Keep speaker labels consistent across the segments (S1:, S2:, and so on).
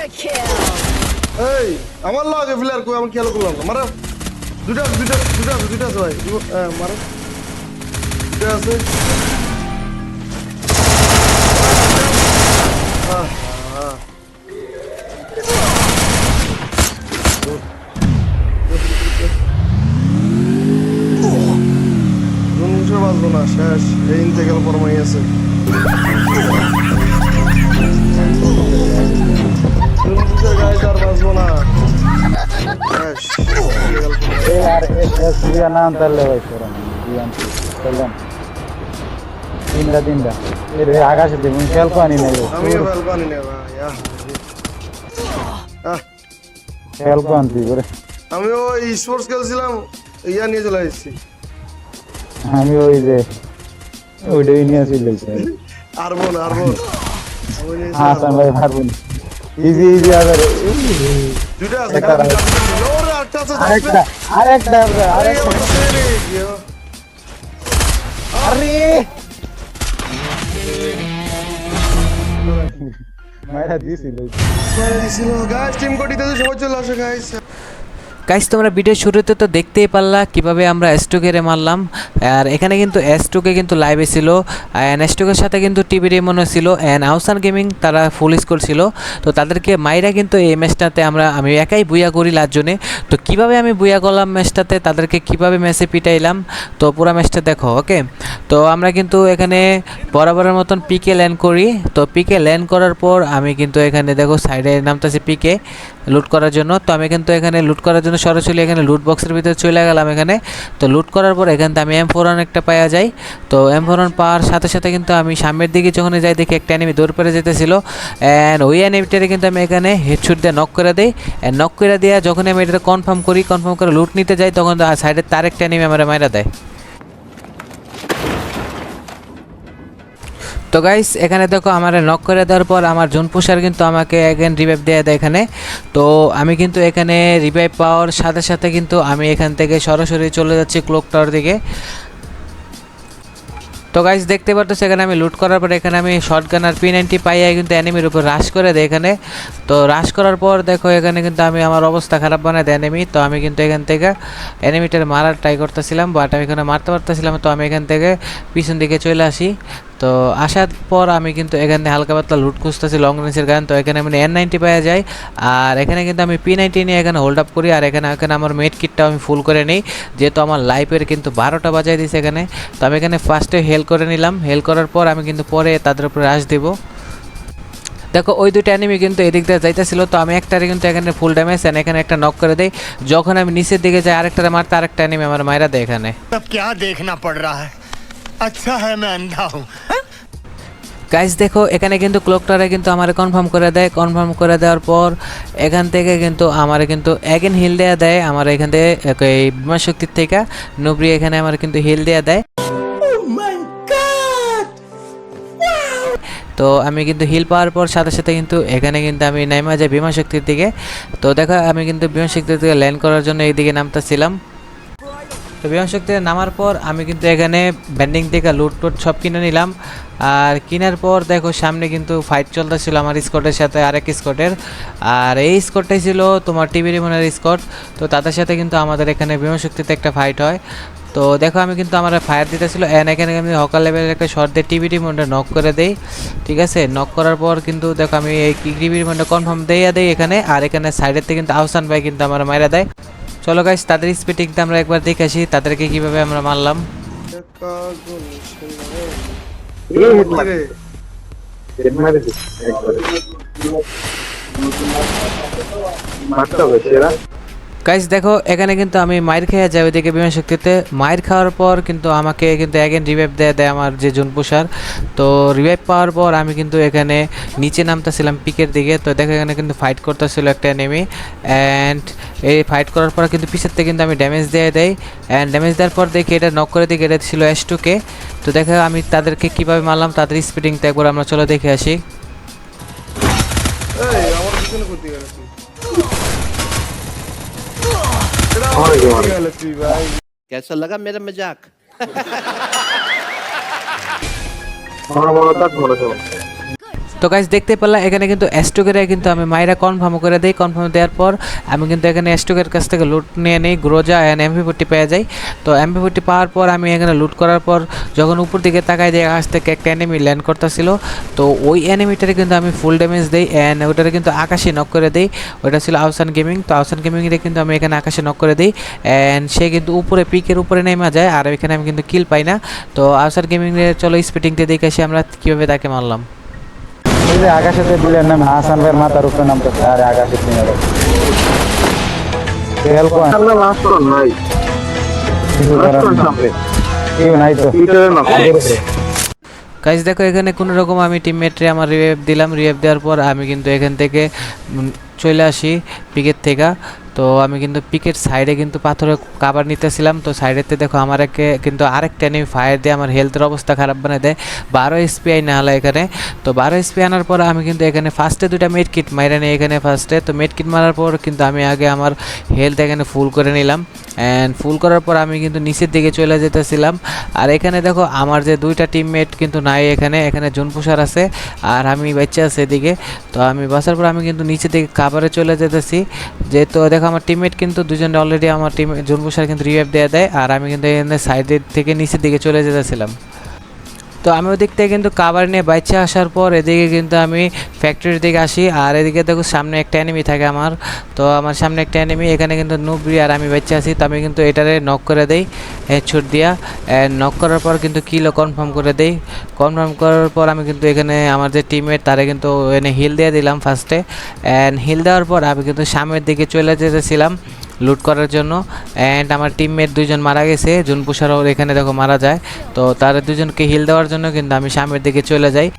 S1: Quadra kill.
S2: এই আমার লগে প্লেয়ার কই আমি খেয়াল করলাম না মারো দুটা দুটা দুটা আছে, দুটা আছে ভাই দিব- হ্যাঁ, মারো দুটা আছে আহ, আহ। জন্মসে বাঁচবো না শেষ এই ইন্তেকাল ফরমাই আছে বাঁচবো না।
S3: তিনটা তিনটা আকাশে দেখুন
S2: আমি ওই স্পোর্টস খেলছিলাম ইয়া নিয়ে চলে এসেছি।
S3: আমি ওই যে ওইটাই নিয়ে আসি
S2: আর বোন
S3: আর
S2: বোন
S3: ভাই হারবো ইজি ইজি আবার
S2: দুটো আছে আছে। আরেকটা
S3: আরেকটা
S2: আরে,
S3: মাইরা দিছিল।
S2: Guys, team কোটিতে সবাই চলে আসো, guys।
S4: গাইস তোমরা ভিডিও শুরুতে তো দেখতেই পারলা কীভাবে আমরা স্টোকেরে মারলাম। আর এখানে কিন্তু স্টোকে কিন্তু লাইভে ছিল অ্যান্ড স্টোকের সাথে কিন্তু টিভি রেমনও ছিল অ্যান্ড আউসান গেমিং তারা ফুল স্কোর ছিল। তো তাদেরকে মাইরা কিন্তু এই ম্যাচটাতে আমরা, আমি একাই বুয়া করি লাজনে তো কীভাবে আমি বুয়া করলাম ম্যাচটাতে তাদেরকে কীভাবে ম্যাচে পিটাইলাম, তো পুরো ম্যাচটা দেখো ওকে তো আমরা কিন্তু এখানে বরাবরের মতন পিকে ল্যান্ড করি। তো পিকে ল্যান্ড করার পর আমি কিন্তু এখানে দেখো সাইডে নামতেছি পিকে লুট করার জন্য। তো আমি কিন্তু এখানে লুট করার জন্য সরাসরি এখানে লুট বক্সের ভিতরে চলে গেলাম এখানে। তো লুট করার পর এখান থেকে আমি এম ফোর একটা পাওয়া যাই। তো এম পাওয়ার সাথে সাথে কিন্তু আমি সামনের দিকে যখন যাই দেখি একটা অ্যানিমি দৌড় পেরে যেতেছিল। অ্যান্ড ওই অ্যানিমিটারে কিন্তু আমি এখানে হেডশুট দিয়ে নক করে দিই। অ্যান্ড নক করে দেওয়া যখন আমি এটা কনফার্ম করি কনফার্ম করে লুট নিতে যাই, তখন সাইডের তার একটা অ্যানিমি আমার মায়েরা দেয়। তো গাইস এখানে দেখো আমার নক করে দেওয়ার পর আমার জোন পুষার কিন্তু আমাকে এগেন রিভাইভ দেওয়া দেয় এখানে। তো আমি কিন্তু এখানে রিভাইভ পাওয়ার সাথে সাথে কিন্তু আমি এখান থেকে সরাসরি চলে যাচ্ছি ক্লোক টাওয়ার দিকে। তো গাইস দেখতে পারতো সেখানে আমি লুট করার পর এখানে আমি শর্ট গান আর পি নাইনটি পাইয়া কিন্তু অ্যানিমির উপর রাশ করে দেয় এখানে। তো রাশ করার পর দেখো এখানে কিন্তু আমি আমার অবস্থা খারাপ বানায় দেয় অ্যানিমি তো আমি কিন্তু এখান থেকে অ্যানিমিটার মারার ট্রাই করতেছিলাম বাট আমি এখানে মারতে পারতেছিলাম তো আমি এখান থেকে পিছন দিকে চলে আসি। তো আসার পর আমি কিন্তু এখানে হালকা পাতলা লুট খুঁজতেছি লং রেঞ্জের গান তো এখানে আমি এন নাইনটি পাওয়া যায় আর এখানে কিন্তু আমি পি নাইনটি নিয়ে এখানে হোল্ড আপ করি আর এখানে এখানে আমার মেড কিটটাও আমি ফুল করে নিই যেহেতু আমার লাইফের কিন্তু বারোটা বাজায় দিয়েছে এখানে তো আমি এখানে ফার্স্টে হেল করে নিলাম হেল করার পর আমি কিন্তু পরে তাদের উপরে রাশ দেবো দেখো ওই দুটো অ্যানিমি কিন্তু এদিক দিয়ে যাইতেছিল তো আমি একটারে কিন্তু এখানে ফুল ড্যামেজ এন্ড এখানে একটা নক করে দেই যখন আমি নিচের দিকে যাই আরেকটারে মারতে আরেকটা অ্যানিমি আমার মাইরা দেয় এখানে
S5: अब क्या देखना पड़ रहा है আচ্ছা হ্যাঁ ম্যান দাও
S4: গাইজ দেখো এখানে কিন্তু ক্লকটারে কিন্তু আমার কনফার্ম করে দেয়। কনফার্ম করে দেওয়ার পর এখান থেকে কিন্তু আমার কিন্তু এগেন হিল দেয়া দেয়। আমার এখান থেকে এই বিমা শক্তির থেকে নবরি এখানে আমার কিন্তু হিল দেয়া দেয়। তো আমি কিন্তু হিল পাওয়ার পর সাথে সাথে কিন্তু এখানে কিন্তু আমি নেমে যাই বিমা শক্তির দিকে। তো দেখো আমি কিন্তু বিমা শক্তির দিকে ল্যান্ড করার জন্য এইদিকে নামতেছিলাম। তো বিমান শক্তি নামার পর আমি কিন্তু এখানে ব্যান্ডিং থেকে লুট টুট সব কিনে নিলাম। আর কেনার পর দেখো সামনে কিন্তু ফাইট চলতেছিল আমার স্কটের সাথে আরেক স্কটের। আর এই স্কটটাই ছিল তোমার টিভি রিমনের স্কট। তো তাদের সাথে কিন্তু আমাদের এখানে বিমান শক্তিতে একটা ফাইট হয়। তো দেখো আমি কিন্তু আমার ফায়ার দিতেছিল। অ্যান্ড এখানে আমি হকার লেভেলের একটা শর্ট দিয়ে টিভি রিমোটে নক করে দেই। ঠিক আছে? নক করার পর কিন্তু দেখো আমি এই টিভি রিমোটে কনফার্ম দিয়ে দেই এখানে। আর এখানে সাইডের থেকে কিন্তু আহসান ভাই কিন্তু আমার মারা দেয়। চলো গাইস তাদের স্পিটিংটা আমরা একবার দেখে আসি তাদেরকে কীভাবে আমরা মারলাম?
S3: মারতে হবে
S4: গাইস দেখো, এখানে কিন্তু আমি মায়ের খেয়ে যাই ওইদিকে বিমান শক্তিতে। মায়ের খাওয়ার পর কিন্তু আমাকে কিন্তু অ্যাগেন রিভাইভ দেয় দেয় আমার যে জুনপুষার তো রিভাইভ পাওয়ার পর আমি কিন্তু এখানে নিচে নামতেছিলাম পিকের দিকে। তো দেখো, এখানে কিন্তু ফাইট করতেছিল একটা নেমে অ্যান্ড এই ফাইট করার পর কিন্তু পিছের থেকে কিন্তু আমি ড্যামেজ দিয়ে দেয় অ্যান্ড ড্যামেজ দেওয়ার পর দেখি এটা নক করে দিকে এটা ছিল এস টুকে তো দেখো, আমি তাদেরকে কীভাবে মারলাম, তাদের স্পিডিংটা একবার আমরা চলো দেখে আসি।
S2: আমার
S6: कैसा लगा मेरा मज़ाक?
S4: তো গাইজ দেখতে পেলাম এখানে কিন্তু স্টকের কিন্তু আমি মাইরা কনফার্ম করে দিই। কনফার্ম দেওয়ার পর আমি কিন্তু এখানে স্টকের কাছ থেকে লুট নিয়ে নিই। গ্রোজা অ্যান্ড এমপি ফোর্টি পেয়ে যাই। তো এমপি ফোর্টি পাওয়ার পর আমি এখানে লুট করার পর যখন উপর দিকে তাকাই দিয়ে আকাশ থেকে একটা এনিমি ল্যান্ড করতেছিল, তো ওই এনিমিটারে কিন্তু আমি ফুল ড্যামেজ দিই অ্যান্ড ওটারে কিন্তু আকাশে নক করে দিই। ওটা ছিল আউসান গেমিং তো আহসান গেমিংয়ে কিন্তু আমি এখানে আকাশে নক করে দিই অ্যান্ড সে কিন্তু উপরে পিকের উপরে নেমে যায় আর এখানে আমি কিন্তু কিল পাই না। তো আহসান গেমিংয়ে চলো স্পিডিংতে দেখে আসি আমরা কীভাবে তাকে মারলাম।
S3: এই যে আকাশেতে দিলেন নাম হাসান ভাইয়ের মাথার উপরে নামতেছে। আরে আকাশে তিনে তেল কয়েন কিছু করার কেউ নাই তো।
S4: গাইজ দেখো এখানে কোনো রকম আমি টিমমেটরে আমার রিভাইভ দিলাম। রিভাইভ দেওয়ার পর আমি কিন্তু এখান থেকে চলে আসি পিকের থেকে। তো আমি কিন্তু পিকের সাইডে কিন্তু পাথরে কাবার নিতেছিলাম। তো সাইডেতে দেখো আমার একে কিন্তু আরেকটা এনিমি ফায়ার দিয়ে আমার হেলথের অবস্থা খারাপ বানিয়ে দেয়। বারো এসপিআই না হলো এখানে। তো বারো এসপি আনার পর আমি কিন্তু এখানে ফার্স্টে দুটা মেড কিট মাইরা নিই এখানে ফার্স্টে তো মেড কিট মারার পর কিন্তু আমি আগে আমার হেলথ এখানে ফুল করে নিলাম। অ্যান্ড ফুল করার পর আমি কিন্তু নিচের দিকে চলে যেতেছিলাম। আর এখানে দেখো আমার যে দুইটা টিমমেট কিন্তু নাই এখানে। এখানে জুনপুষার আছে আর আমি বাচ্চা আছে এদিকে। তো আমি বাসার পর আমি কিন্তু নিচের দিকে কাবারে চলে যেতেছি। যেহেতু দেখো আমার টিমমেট কিন্তু দুজন অলরেডি আমার টিম জুনপুষার কিন্তু রিভাইভ দেওয়া দেয়, আর আমি কিন্তু এখানে সাইডের থেকে নিচের দিকে চলে যেতেছিলাম। তো আমি ওদিক থেকে কিন্তু কাবার নিয়ে বাইচে আসার পর এদিকে কিন্তু আমি ফ্যাক্টরির দিকে আসি। আর এদিকে দেখো সামনে একটা এনিমি থাকে আমার। তো আমার সামনে একটা এনিমি এখানে কিন্তু নুবরি আর আমি বেঁচে আসি তো আমি কিন্তু এটারে নক করে দেই হেডশট দিয়া। নক করার পর কিন্তু কিলো কনফার্ম করে দেই। কনফার্ম করার পর আমি কিন্তু এখানে আমার যে টিমমেট তারে কিন্তু এনে হিল দিয়ে দিলাম ফার্স্টে অ্যান্ড হিল দেওয়ার পর আমি কিন্তু সামনের দিকে চলে যেতেছিলাম। লুট করার জন্য। অ্যান্ড আমার টিমমেট দুজন মারা গেছে। জুনপুষারও এখানে দেখো মারা যায়। তো তার দুজনকে হিল দেওয়ার জন্য কিন্তু আমি সামনের দিকে চলে যাই।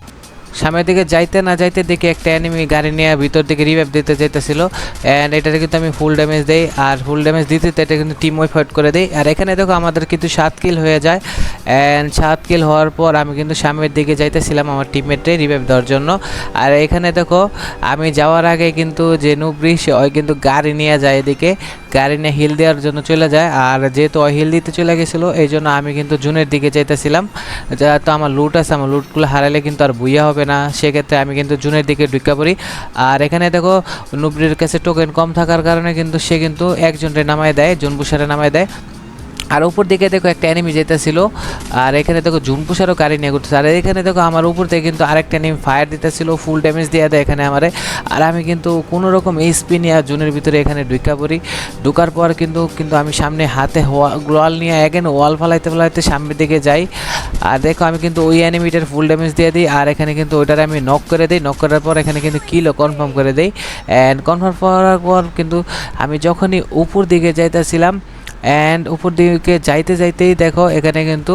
S4: সামনের দিকে যাইতে না যাইতে দেখি একটা এনিমি গাড়ি নিয়ে ভিতর দিকে রিভাইভ দিতে চাইতেছিল অ্যান্ড এটাতে কিন্তু আমি ফুল ড্যামেজ দেই। আর ফুল ড্যামেজ দিতে এটা কিন্তু টিম ওয়াইফ করে দেই। আর এখানে দেখো আমাদের কিন্তু সাত কিল হয়ে যায়। অ্যান্ড সাত কিল হওয়ার পর আমি কিন্তু সামনের দিকে যাইতেছিলাম আমার টিমমেটে রিভাইভ দেওয়ার জন্য। আর এখানে দেখো আমি যাওয়ার আগে কিন্তু যে নুব্রি, সে ওই কিন্তু গাড়ি নিয়ে যায় এদিকে। গাড়ি নিয়ে হিল দেওয়ার জন্য চলে যায়। আর যেহেতু হিল দিতে চলে গেছিল, এই জন্য আমি কিন্তু জুনের দিকে যাইতেছিলাম। তো আমার লুট আছে, আমার লুটগুলো হারালে কিন্তু আর বুইয়া হবে না। সেক্ষেত্রে আমি কিন্তু জুনের দিকে ঢুকা পড়ি। আর এখানে দেখো, নুবরির কাছে টোকেন কম থাকার কারণে কিন্তু সে কিন্তু একজনরে নামায় দেয় জুন বুসারে নামায় দেয়। আর উপর দিকে দেখো একটা এনিমি যেতেছিল আর এখানে দেখো জুনপুষারও গাড়ি নিয়ে ঘুরতেছে। আর এখানে দেখো আমার উপর থেকে কিন্তু আরেকটা এনিমি ফায়ার দিতেছিল ফুল ড্যামেজ দিয়ে দেয় এখানে আমারে। আর আমি কিন্তু কোনো রকম এইচপি নিয়ে জুনের ভিতরে এখানে ঢুকা পড়ি। ঢুকার পর কিন্তু কিন্তু আমি সামনে হাতে ওয়াল নিয়ে এগেন ওয়াল ফালাইতে ফালাইতে সামনের দিকে যাই। আর দেখো আমি কিন্তু ওই অ্যানিমিটার ফুল ড্যামেজ দিয়ে দিই, আর এখানে কিন্তু ওইটার আমি নক করে দিই। নক করার পর এখানে কিন্তু কিলো কনফার্ম করে দিই। অ্যান্ড কনফার্ম করার পর কিন্তু আমি যখনই উপর দিকে যাইতেছিলাম অ্যান্ড উপর দিকে যাইতে যাইতেই দেখো, এখানে কিন্তু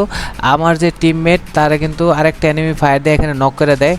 S4: আমার যে টিমমেট তারা কিন্তু আরেকটা এনিমি ফায়ার দেয় এখানে নক করে দেয়।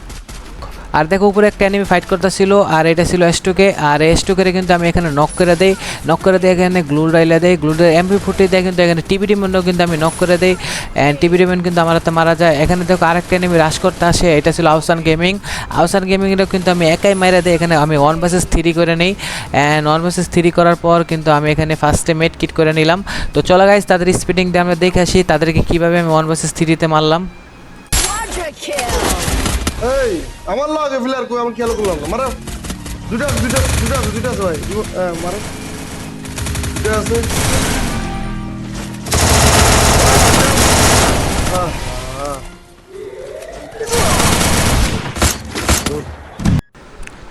S4: আর দেখো, উপরে একটা এনিমি ফাইট করতেছিল, আর এটা ছিল এস্টোকে আর এস্টোকে কিন্তু আমি এখানে নক করে দেই। নক করে দিয়ে এখানে গ্লু ডাইলা দেই গ্লু এমপি ফুটে দেয়, কিন্তু এখানে টিভি ডিমন্ডও কিন্তু আমি নক করে দেই। অ্যান্ড টিভি ডিমন্ড কিন্তু আমার হাতে মারা যায়। এখানে দেখো, আরেকটা এনিমি রাশ করতে আসে, এটা ছিল আউসান গেমিং আউসান গেমিংটাও কিন্তু আমি একাই মাইরা দিই, এখানে আমি ওয়ান ভার্সেস থ্রি করে নিই। অ্যান্ড ওয়ান ভার্সেস থ্রি করার পর কিন্তু আমি এখানে ফার্স্টে মেড কিট করে নিলাম। তো চলো গাইজ তাদের স্পিডিংটা আমরা দেখে আসি, তাদেরকে কীভাবে আমি ওয়ান ভার্সেস থ্রিতে মারলাম!
S2: এই আমার লাগে ফিলার কই আমি খেয়াল করলাম? না মারা দুটা দুটা দুটা দুটা আছে ভাই। হ্যাঁ, মারা। দুটা আছে। আহ,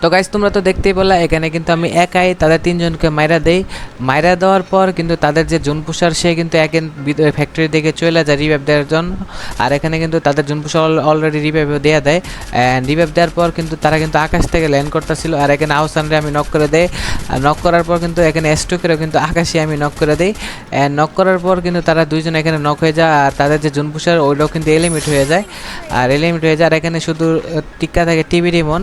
S4: তো গাইজ তোমরা তো দেখতেই পেলা এখানে কিন্তু আমি একাই তাদের তিনজনকে মাইরা দেই। মাইরা দেওয়ার পর কিন্তু তাদের যে জুনপুষার, সে কিন্তু একেন ফ্যাক্টরির দিকে চলে যায় রিভাইভ দেওয়ার জন্য। আর এখানে কিন্তু তাদের জুনপুষার অলরেডি রিভাইভ দেওয়া দেয় অ্যান্ড রিভাইভ দেওয়ার পর কিন্তু তারা কিন্তু আকাশ থেকে ল্যান্ড করতেছিল। আর এখানে আহসানরে আমি নক করে দেই। আর নক করার পর কিন্তু এখানে স্টোকেরও কিন্তু আকাশে আমি নক করে দেই। অ্যান্ড নক করার পর কিন্তু তারা দুইজন এখানে নক হয়ে যায়। আর তাদের যে জুনপুষার, ওইটাও কিন্তু এলিমিট হয়ে যায়। আর এলিমিট হয়ে যায়। আর এখানে শুধু টিক্কা থাকে টিভি রিমন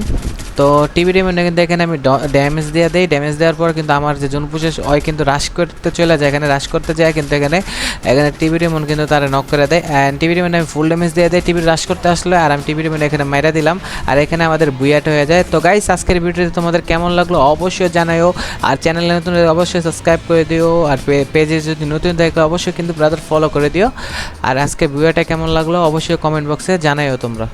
S4: তো টিভি কিন্তু এখানে আমি ড্যামেজ দিয়ে দিই ড্যামেজ দেওয়ার পর কিন্তু আমার যে জুনপুষে ওই কিন্তু রাশ করতে চলে যায়, এখানে রাশ করতে যায়, কিন্তু এখানে এখানে টিভি রিমোট কিন্তু তারা নক করে দেয়। অ্যান্ড টিভি রিমোটে আমি ফুল ড্যামেজ দিয়ে দেয় টিভি রাশ করতে আসলো আর আমি টিভি রিমোট এখানে মাইরা দিলাম। আর এখানে আমাদের বুয়াট হয়ে যায়। তো গাইস আজকের ভিডিওতে তোমাদের কেমন লাগল অবশ্যই জানাইও আর চ্যানেলে নতুন অবশ্যই সাবস্ক্রাইব করে দিও। আর পেজে যদি নতুন দেখো, অবশ্যই কিন্তু ব্রাদার ফলো করে দিও। আর আজকে ভিডিওটা কেমন লাগল অবশ্যই কমেন্ট বক্সে জানাইও তোমরা।